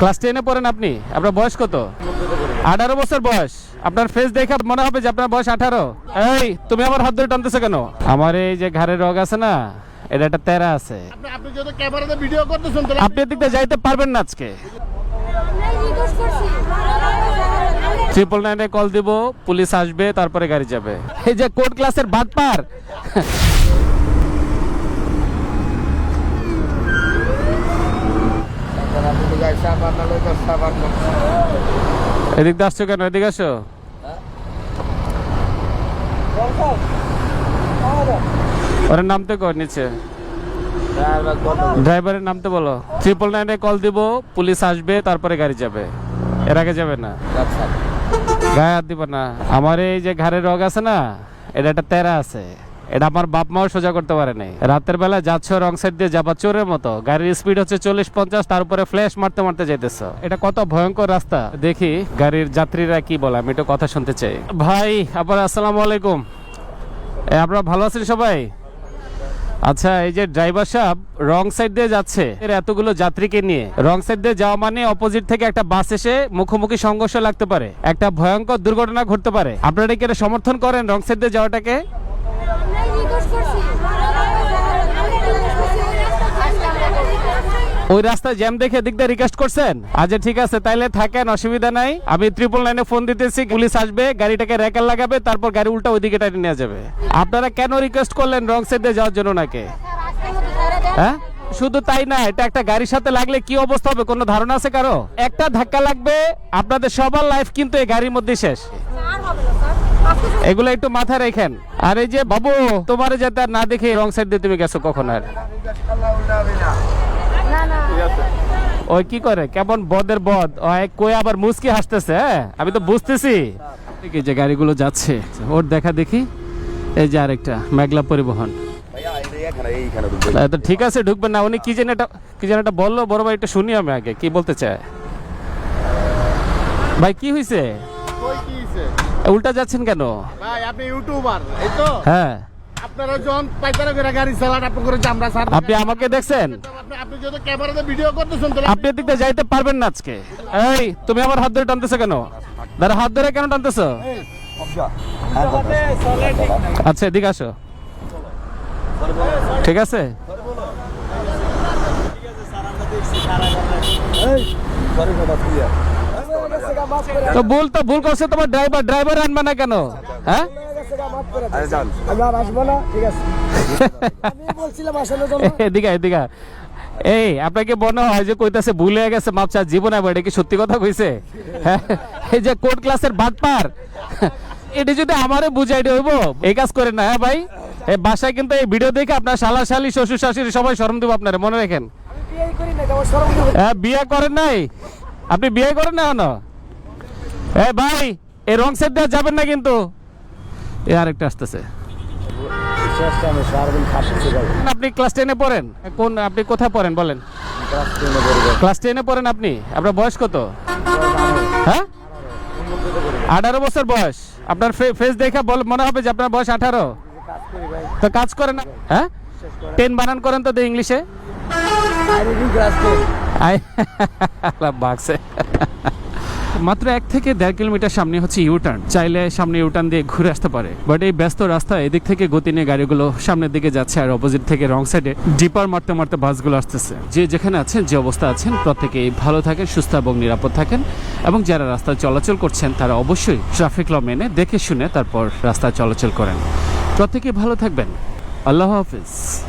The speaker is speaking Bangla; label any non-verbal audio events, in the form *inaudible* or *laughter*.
ক্লাস টেনে পড়েন আপনি? আপনার বয়স কত? আঠারো বছর বয়স। আপনার ফেস দেখে মনে হবে যে আপনার বয়স আঠারো। এই তুমি আমার হাত ধরে টানতেছো কেন? আমার এই যে ঘাড়ের রোগ আছে না এটা একটা তেরা আছে। আপনি আপনি যদি ক্যামেরাতে ভিডিও করতেছেন তাহলে আপনি এদিক দিয়ে যাইতে পারবেন না আজকে। ট্রিপল নাইনে কল দিব পুলিশ আসবে তারপরে গাড়ি যাবে। এই যে কোর্ট ক্লাসের বাদ পার এদিক দিয়ে আসছো কেন? এদিকে আসো। ওর নামতে কর নিচে। ড্রাইভারের নামতে বলো। ট্রিপল নাইনে কল দিব পুলিশ আসবে তারপরে গাড়ি যাবে। এর আগে যাবে না। গায়ে হাত দিব না। আমার এই যে ঘাড়ের রোগ আছে না এটা একটা তেরা আছে। এটা আমার বাপ মাও সোজা করতে পারে নাই। রাতের বেলা যাচ্ছ রং সাইড দিয়ে যাবা চোরের মতো। গাড়ির স্পিড হচ্ছে চল্লিশ পঞ্চাশ, তার উপরে ফ্ল্যাশ মারতে মারতে যাইতেছ। এটা কত ভয়ঙ্কর রাস্তা। দেখি গাড়ির যাত্রীরা কি বলে, আমি একটু কথা শুনতে চাই। ভাই আবার আসসালামু আলাইকুম। আপনারা ভালো আছেন সবাই? আচ্ছা এই যে ড্রাইভার সাহেব রং সাইড দিয়ে যাচ্ছে, এর এতগুলো যাত্রীকে নিয়ে। রং সাইড দিয়ে যাওয়া মানে অপোজিট থেকে একটা বাস এসে মুখোমুখি সংঘর্ষ লাগতে পারে। একটা ভয়ঙ্কর দুর্ঘটনা ঘটতে পারে। আপনারা কি এটা সমর্থন করেন রং সাইড দিয়ে যাওয়াটাকে আমরা রিকোয়েস্ট করছি ওই রাস্তায় জ্যাম দেখে দিক দিয়ে রিকোয়েস্ট করছেন? আচ্ছা ঠিক আছে, তাইলে থাকেন, অসুবিধা নাই। আমি ট্রিপল লাইনে ফোন দিতেছি, পুলিশ আসবে, গাড়িটাকে র্যাকেল লাগাবে, তারপর গাড়ি উল্টা ওইদিকে টাইনে নিয়ে যাবে। আপনারা কেন রিকোয়েস্ট করলেন রং সাইড যাওয়ার জন্য নাকি? হ্যাঁ? শুধু তাই না, এটা একটা গাড়ির সাথে লাগলে কি অবস্থা হবে? কোনো ধারণা আছে কারও? একটা ধাক্কা লাগবে, আপনাদের সবার লাইফ কিন্তু এই গাড়ির মধ্যে শেষ। এগুলো একটু মাথায় রেখেন। আর এই যে, বাবু, তোমার যাতে না দেখে রং সাইড দিয়ে তুমি গেছো কখন আর? ওই কি করে? কেমন বদের বদ? ওই কই আবার মুসকি হাসতেছে হ্যাঁ? আমি তো বুঝতেছি। এই যে গাড়িগুলো যাচ্ছে ওর দেখা দেখি এই যে আরেকটা মেঘলা পরিবহন। তো ঠিক আছে ঢুকবেন না। উনি কি যেন এটা কি যেন এটা বলল বড় ভাই একটু শুনি আমি আগে কি বলতে চায়? ভাই কি হয়েছে কই কি হইছে? উল্টা যাচ্ছেন কেন? ভাই আপনি ইউটিউবার এই তো? হ্যাঁ। আপনারা যখন পাইকারা করে গাড়ি চালান আপনি আমাকে দেখছেন? আপনি যদি ক্যামেরাতে ভিডিও করতেছেন তাহলে আপনি এদিক যাইতে পারবেন না আজকে। এই তুমি আমার হাত ধরে টানতেছো কেন? দাদা হাত ধরে কেন টানতেছো? আচ্ছা এদিকে আসো। ঠিক আছে? তো ভুল তো ভুল করছে তোমার ড্রাইভার ড্রাইভার আনবে না কেন? হ্যাঁ? আমি আর আসব না ঠিক আছে? আমি বলছিলাম আসানোর জন্য। *laughs* এদিকে এদিকে। এই আপনাকে মনে হয় যে কইতাছে ভুলে গেছে মাপচা জীবনে এটা কি সত্যি কথা কইছে? হ্যাঁ? এই যে কোর্ট ক্লাসের বাটপার এটা যদি আমারে বুঝাই হইব এই কাজ করে না হ্যাঁ ভাই? এই বাসায় কিন্তু এই ভিডিও দেখে আপনার শালা শালি শ্বশুর শাশুড়ি সবাই শরম দেবো আপনারা মনে রাখেন। বিয়ে করি না আমার সরম হ্যাঁ বিয়ে করেন নাই। আপনি বিয়ে করেন না এখনও? এ ভাই এই রং সেট দেওয়া যাবেন না কিন্তু। এ আরেকটা আসতেছে। আপনি ক্লাস টেনে পড়েন? কোন আপনি কোথায় পড়েন বলেন। ক্লাস টেনে পড়েন আপনি? আপনার বয়স কত? হ্যাঁ? আঠারো বছর বয়স। আপনার ফেস দেখে মনে হবে যে আপনার বয়স আঠারো। তো কাজ করেন হ্যাঁ? টেন বানান করেন তো ইংলিশে আই *laughs* বাক্সে মাত্র এক থেকে দেড় কিলোমিটার সামনে হচ্ছে ইউটার্ন চাইলে সামনে ইউটার্ন দিয়ে ঘুরে আসতে পারে। বাট এই ব্যস্ত রাস্তা এদিক থেকে গতি নিয়ে গাড়িগুলো সামনের দিকে যাচ্ছে আর অপোজিট থেকে রং সাইডে ডিপার মারতে মারতে বাসগুলো আসতেছে। যে যেখানে আছেন, যে অবস্থা আছেন, প্রত্যেকেই ভালো থাকেন, সুস্থ এবং নিরাপদ থাকেন। এবং যারা রাস্তায় চলাচল করছেন, তারা অবশ্যই ট্রাফিক ল মেনে দেখে শুনে তারপর রাস্তায় চলাচল করেন। প্রত্যেকেই ভালো থাকবেন। আল্লাহ হাফিজ।